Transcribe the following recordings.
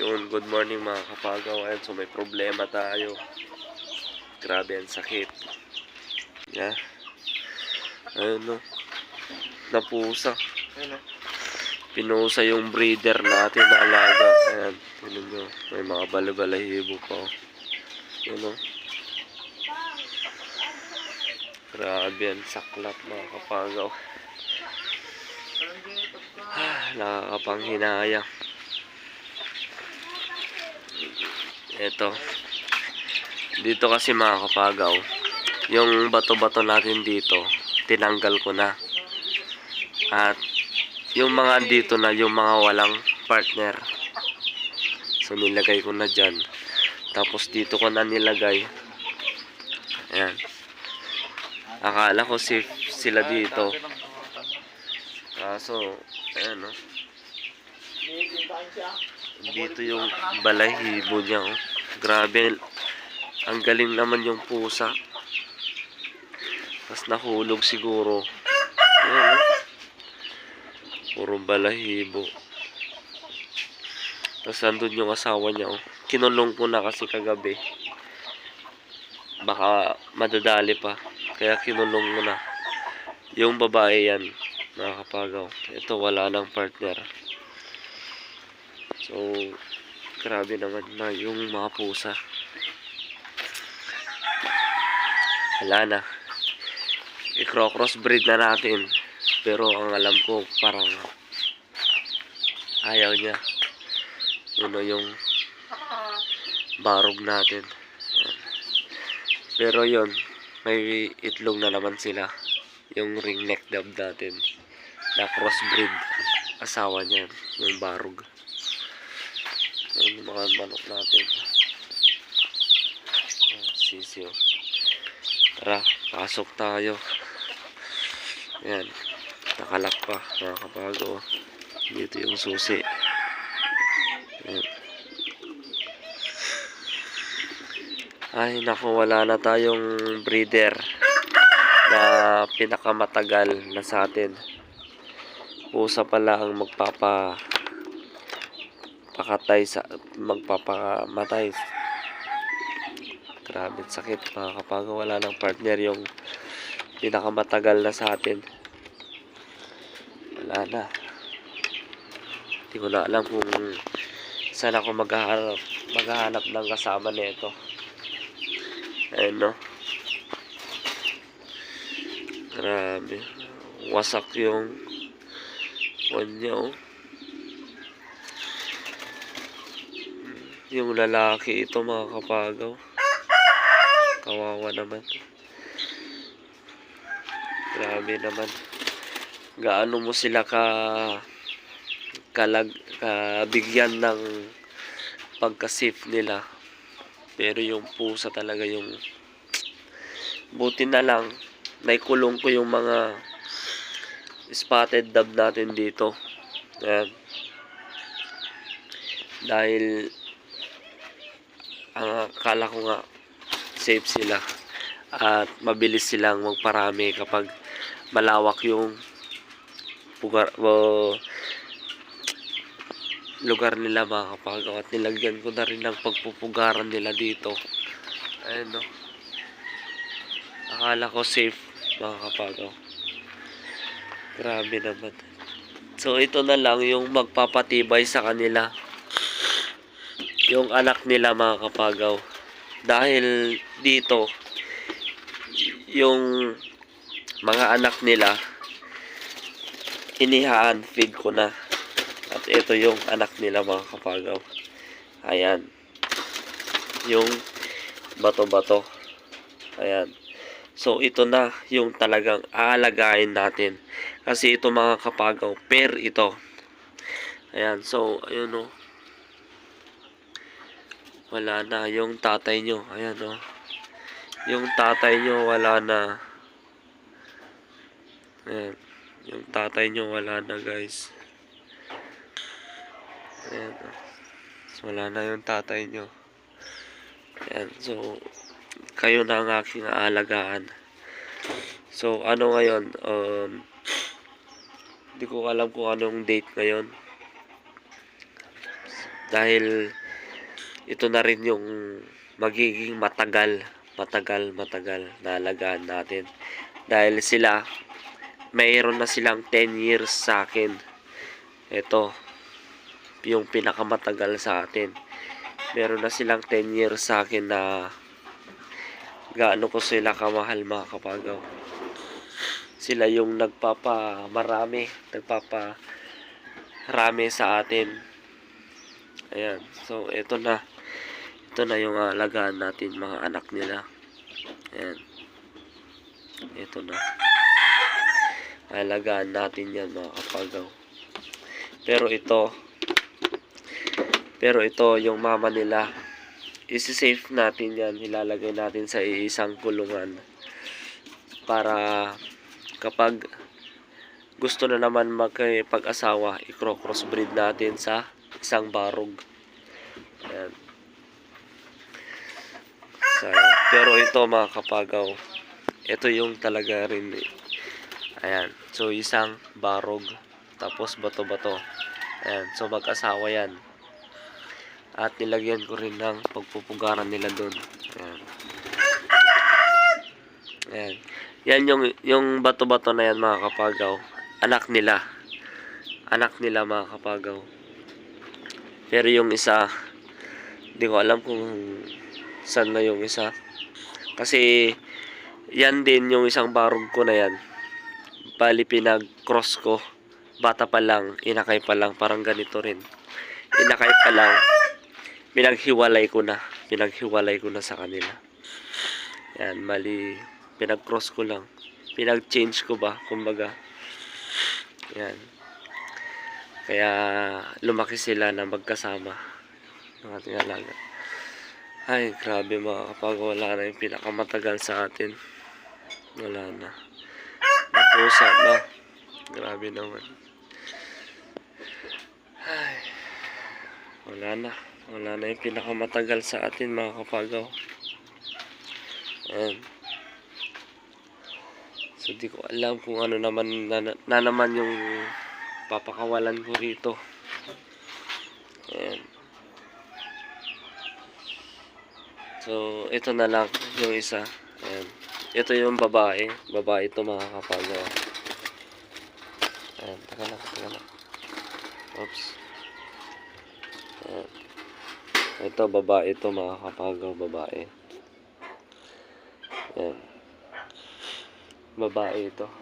Yun, good morning mga kapagaw. Ayan, so may problema tayo. Grabe ang sakit. Yeah. Ayun no. Napusa. Pinusa yung breeder natin na alaga. Ayan, tignan nyo. May mga balabalahibo pa. oh. Yun no. Grabe ang saklap mga kapagaw. Ah, nakakapanghinayang. Ito. Dito kasi mga kapagaw, yung bato-bato natin dito, tinanggal ko na. At yung mga dito na, yung mga walang partner. So nilagay ko na dyan. Tapos dito ko na nilagay. Ayan. Akala ko safe sila dito. Kaso, ayan oh. Dito yung balahibo niya oh. Grabe. Ang galing naman yung pusa. Tapos nahulog siguro. Ayan oh. Puro balahibo. Tapos andun yung asawa niya oh. Kinulong ko na kasi kagabi. Baka madadali pa. Kaya kinulong ko na. Yung babae yan. Nakakapagaw. Ito wala ng partner. So, grabe naman na yung mga pusa. Wala na. I-cross breed na natin. Pero ang alam ko parang ayaw niya. Yun o yung barog natin. Pero yon may itlog na naman sila. Yung ring neck dove natin. Na crossbreed. Asawa niyan. Yung barog. Ayun yung mga manok natin. Ayan, Sisiyo. Tara, pasok tayo. Ayan. Nakalak pa. Nakakabago. Dito yung susi. Ayan. Ay, naku, wala na tayong breeder na pinakamatagal na sa atin. Pusa pala ang magpapa pakatay sa magpapamatay. Grabe sakit mga kapag wala ng partner yung pinakamatagal na sa atin. Wala na. Hindi ko na alam kung saan ako maghahanap, maghahanap ng kasama nito. Ayun no. Grabe. Wasak yung kanya oh. Yung lalaki ito mga kapagaw. Kawawa naman. Grabe naman. Gaano mo sila ka kalag kabigyan ng pagka-safe nila. Pero yung pusa talaga yung buti na lang naikulong ko yung mga spotted dove natin dito. Ayan. Dahil ang akala ko nga safe sila. At mabilis silang magparami kapag malawak yung pugar o lugar nila mga kapagaw at nilagyan ko na rin ng pagpupugaran nila dito. Ayun no? Akala ko safe mga kapagaw grabe naman. So ito na lang yung magpapatibay sa kanila yung anak nila mga kapagaw. Dahil dito yung mga anak nila inihaan feed ko na. At ito yung anak nila mga kapagaw. Ayan. Yung bato bato ayan. So ito na yung talagang aalagaan natin. Kasi ito mga kapagaw pair ito. Ayan. So ayun o wala na. Yung tatay nyo. Ayan o yung tatay nyo wala na. Ayan. Yung tatay nyo wala na guys. Ayan o so, wala na yung tatay nyo. Ayan so kayo na ang aking aalagaan. So ano ngayon? Um hindi ko alam kung anong date ngayon. Dahil ito na rin yung magiging matagal, matagal, matagal na alagaan natin. Dahil sila, mayroon na silang 10 years sa akin. Ito, yung pinakamatagal sa atin. Meron na silang 10 years sa akin na gaano ko sila kamahal mga kapagaw. Sila yung nagpapa marami, nagpapa rami sa atin. Ayan. So, ito na. Ito na yung alagaan natin, mga anak nila. Ayan. Ito na. Alagaan natin yan, mga kapagaw. Pero ito, pero ito, yung mama nila, isi-safe natin yan. Ilalagay natin sa isang kulungan. Para kapag gusto na naman magpag-asawa, i-crossbreed natin sa isang barog. Ayan. Sayang. Pero ito mga kapagaw, ito yung talaga rin eh. Ayan. So, isang barog. Tapos bato-bato. Ayan. So, mag-asawa yan. At nilagyan ko rin ng pagpupugaran nila doon. Ayan. Ayan. Yan yung, yung bato-bato na yan mga kapagaw. Anak nila. Anak nila mga kapagaw. Pero yung isa, hindi ko alam kung saan na yung isa. Kasi, yan din yung isang barog ko na yan. Bali pinag-cross ko. Bata pa lang, inakay pa lang, parang ganito rin. Inakay pa lang, pinaghiwalay ko na. Pinaghiwalay ko na sa kanila. Yan, mali, pinag-cross ko lang. Pinag-change ko ba, kumbaga. Yan. Kaya lumaki sila na magkasama ng ating alaga. Ay, grabe mga kapag wala na yung pinakamatagal sa atin. Wala na. Napusa na. Grabe naman. Ay, wala na. Wala na yung pinakamatagal sa atin mga kapagaw. Ayan. So, di ko alam kung ano naman na, na naman yung papakawalan ko rito. Ayan. So, ito na lang yung isa. Ayan. Ito yung babae. Babae ito mga kapagawa. Ayan. Taka lang, taka lang. Oops. Ayan. Ito, babae ito mga kapagaw. Babae. Ayan. Babae ito.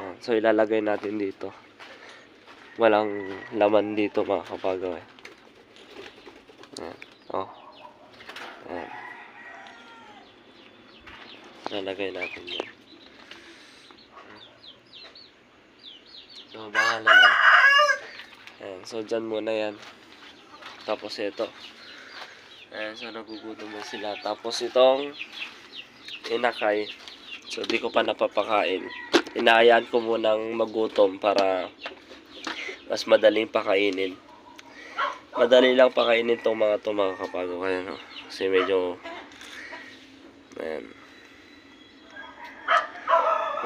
Ayan. So, ilalagay natin dito. Walang laman dito mga kapagaw eh. Ayan. Oh. Ayan. Lalagay natin yan. So, bahala na. Ayan. So, dyan muna yan. Tapos ito. Ayan. So, nagugutom na sila. Tapos itong inakay. So, di ko pa napapakain. Inayaan ko munang magutom para mas madaling pakainin. Madali lang pakainin tong mga to mga kapago kaya no kasi medyo ayan.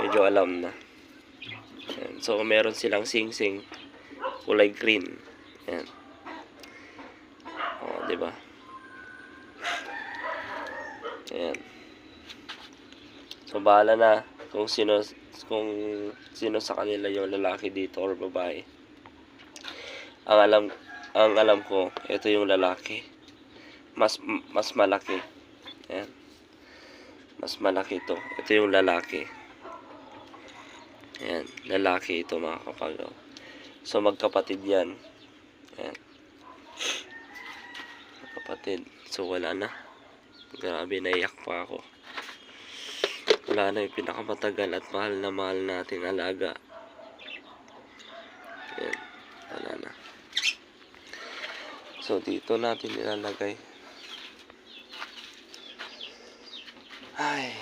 Medyo alam na. Ayan. so meron silang sing-sing. Kulay green. Ayan. O di ba? Ayan. So bahala na kung sino kung sino sa kanila yung lalaki dito or babae ang alam ang alam ko, ito yung lalaki. Mas mas malaki. Ayan. Mas malaki ito. Ito yung lalaki. Ayan. Lalaki ito mga kapagaw. So magkapatid yan. Ayan. Magkapatid. So wala na. Grabe, naiyak pa ako. Na yung pinakamatagal at mahal na mahal nating alaga. Ayan. Wala na. So, dito natin ilalagay. Ay,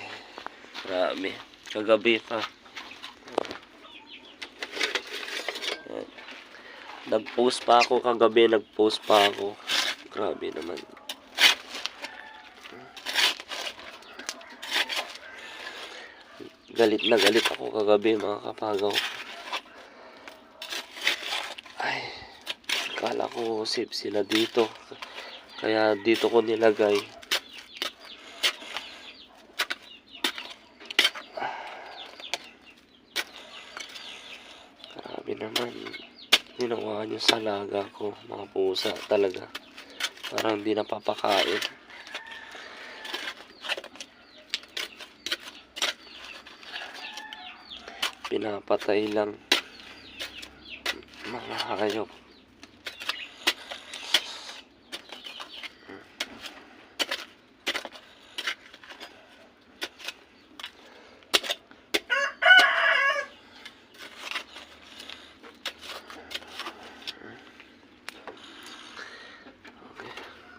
grabe. Kagabi pa. Ayan. Nag-post pa ako kagabi, nag-post pa ako. Grabe naman. Galit na galit ako kagabi mga kapagaw. Ay, Kala ko safe sila dito. Kaya dito ko nilagay. Grabe naman. Ginawa nyo sa laga ko, mga pusa talaga. Parang di napapakain. Pinapatay lang. Mga hayop.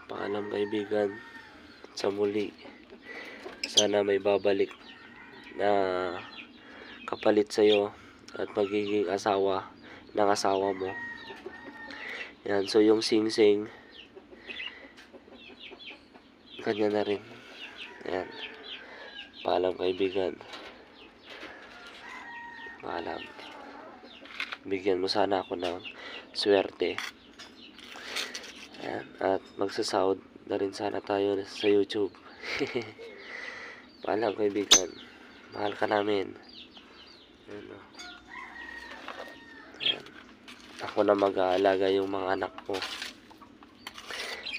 Paalam kaibigan sa muli. Sana may babalik na kapalit sa'yo at magiging asawa ng asawa mo. Yan, so yung sing-sing kanya na rin. Yan. Paalam kaibigan. Paalam. Bigyan mo sana ako ng swerte. Ayan. At magsasahod na rin sana tayo sa YouTube. Paalam kaibigan. Mahal ka namin. Ayan, o. Ayan. Ako na mag-aalaga yung mga anak mo.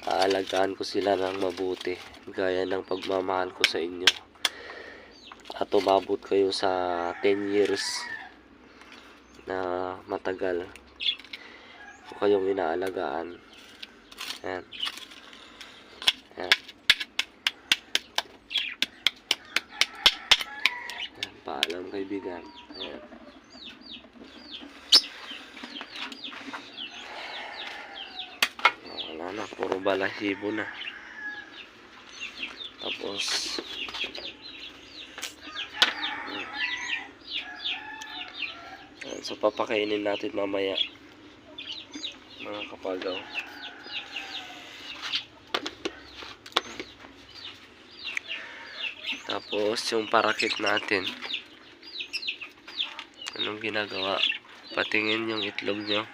Aalagaan ko sila ng mabuti. Gaya ng pagmamahal ko sa inyo. At umabot kayo sa 10 years na matagal ko kayong inaalagaan. Ayan. Ayan, paalam kaibigan. Ayan. Ah, Wala na, puro balahibo na. Tapos, Ayan, so papakainin natin mamaya mga kapagaw. Tapos yung parakit natin. Anong ginagawa? Patingin yung itlog nyo.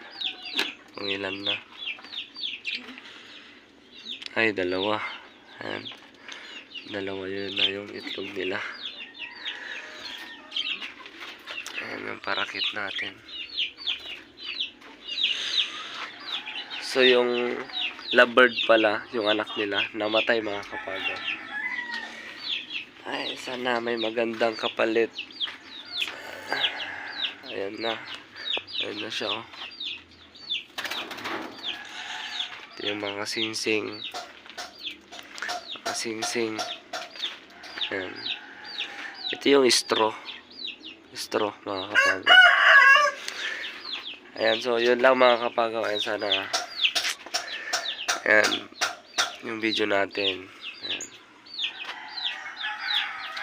Kung ilan na. Ay, dalawa. Ayan. Dalawa yun na yung itlog nila. Ayan yung parakit natin. So yung lovebird pala, yung anak nila, namatay mga kapagaw. Ay, sana may magandang kapalit. Ayan na. Ayan na siya, oh. Ito yung mga singsing. Mga singsing. Ayan. Ito yung straw. Straw, mga kapagaw. Ayan, so yun lang mga kapagaw. Ayan, sana. Ayan. Yung video natin.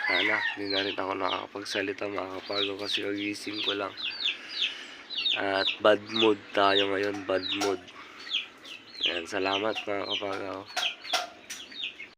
Sana, hindi na rin ako nakakapagsalita mga kapagaw kasi kagising ko lang. At bad mood tayo ngayon, bad mood. Ayan, salamat mga kapagaw.